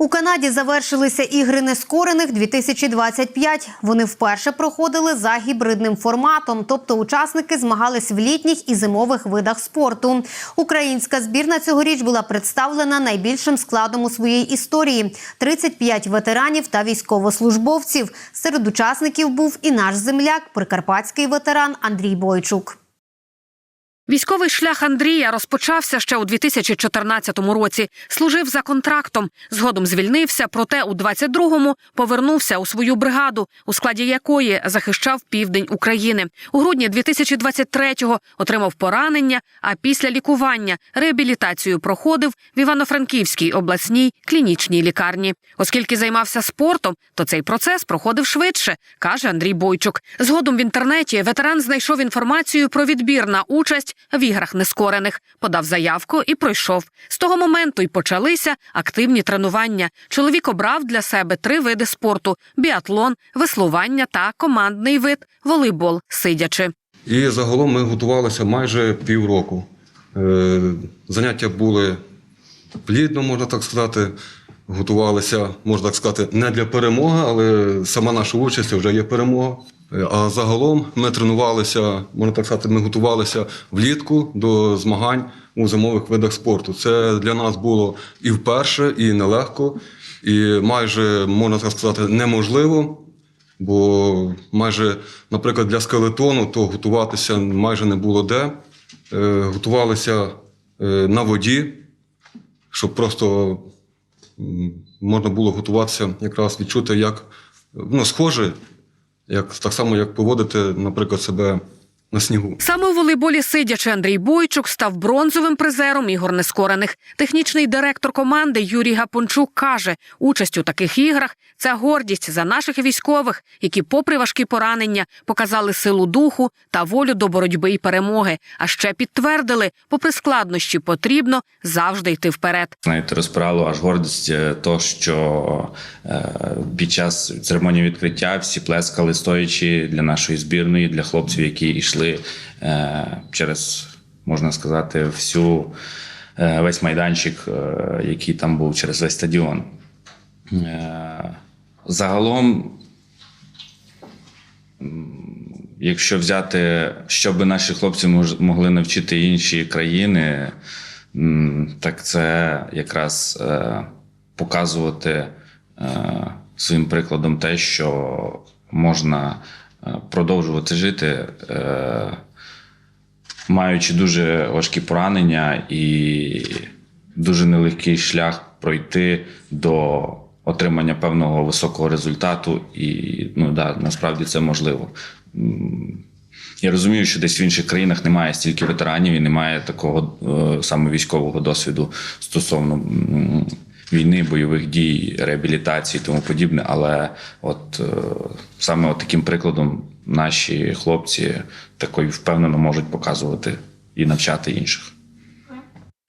У Канаді завершилися ігри нескорених 2025. Вони вперше проходили за гібридним форматом, тобто учасники змагались в літніх і зимових видах спорту. Українська збірна цьогоріч була представлена найбільшим складом у своїй історії: 35 ветеранів та військовослужбовців. Серед учасників був і наш земляк, прикарпатський ветеран Андрій Бойчук. Військовий шлях Андрія розпочався ще у 2014 році. Служив за контрактом. Згодом звільнився, проте у 22-му повернувся у свою бригаду, у складі якої захищав південь України. У грудні 2023-го отримав поранення. А після лікування реабілітацію проходив в Івано-Франківській обласній клінічній лікарні. Оскільки займався спортом, то цей процес проходив швидше, каже Андрій Бойчук. Згодом в інтернеті ветеран знайшов інформацію про відбір на участь в іграх нескорених, подав заявку і пройшов. З того моменту й почалися активні тренування. Чоловік обрав для себе три види спорту: біатлон, веслування та командний вид волейбол, сидячи. І загалом ми готувалися майже півроку. Е, Заняття були плідно, можна так сказати. Готувалися, можна так сказати, не для перемоги, але сама наша участь вже є перемога. А загалом ми тренувалися, можна так сказати, ми готувалися влітку до змагань у зимових видах спорту. Це для нас було і вперше, і нелегко, і майже, можна так сказати, неможливо. Бо майже, наприклад, для скелетону то готуватися майже не було де. Е, готувалися е, на воді, щоб просто можна було готуватися, якраз відчути, як ну, схоже, як, так само, як поводити, наприклад, себе на снігу. Саме у волейболі сидячи Андрій Бойчук став бронзовим призером ігор нескорених. Технічний директор команди Юрій Гапончук каже, участь у таких іграх це гордість за наших військових, які, попри важкі поранення, показали силу духу та волю до боротьби і перемоги. А ще підтвердили, попри складнощі, потрібно завжди йти вперед. Знаєте, розпирало аж гордість е, то, що е, під час церемонії відкриття всі плескали стоячи для нашої збірної, для хлопців, які йшли е, через, можна сказати, всю е, весь майданчик, е, який там був через весь стадіон. Загалом Якщо взяти, що би наші хлопці могли навчити інші країни, так це якраз показувати своїм прикладом те, що можна продовжувати жити, е, маючи дуже важкі поранення і дуже нелегкий шлях пройти до отримання певного високого результату, і ну да, насправді це можливо. Я розумію, що десь в інших країнах немає стільки ветеранів і немає такого е, саме військового досвіду стосовно війни, бойових дій, реабілітації і тому подібне. Але от е, саме от таким прикладом наші хлопці такою впевнено можуть показувати і навчати інших.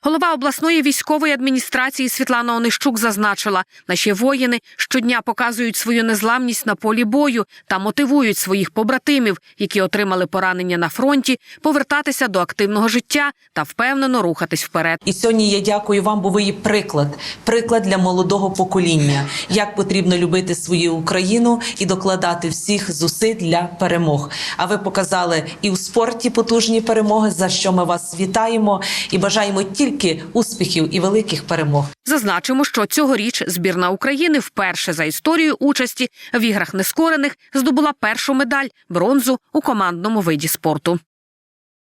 Голова обласної військової адміністрації Світлана Онищук зазначила, наші воїни щодня показують свою незламність на полі бою та мотивують своїх побратимів, які отримали поранення на фронті, повертатися до активного життя та впевнено рухатись вперед. І сьогодні я дякую вам, бо ви є приклад, приклад для молодого покоління, як потрібно любити свою Україну і докладати всіх зусиль для перемог. А ви показали і у спорті потужні перемоги, за що ми вас вітаємо і бажаємо тільки успіхів і великих перемог. Зазначимо, що цьогоріч збірна України вперше за історію участі в іграх нескорених здобула першу медаль бронзу у командному виді спорту.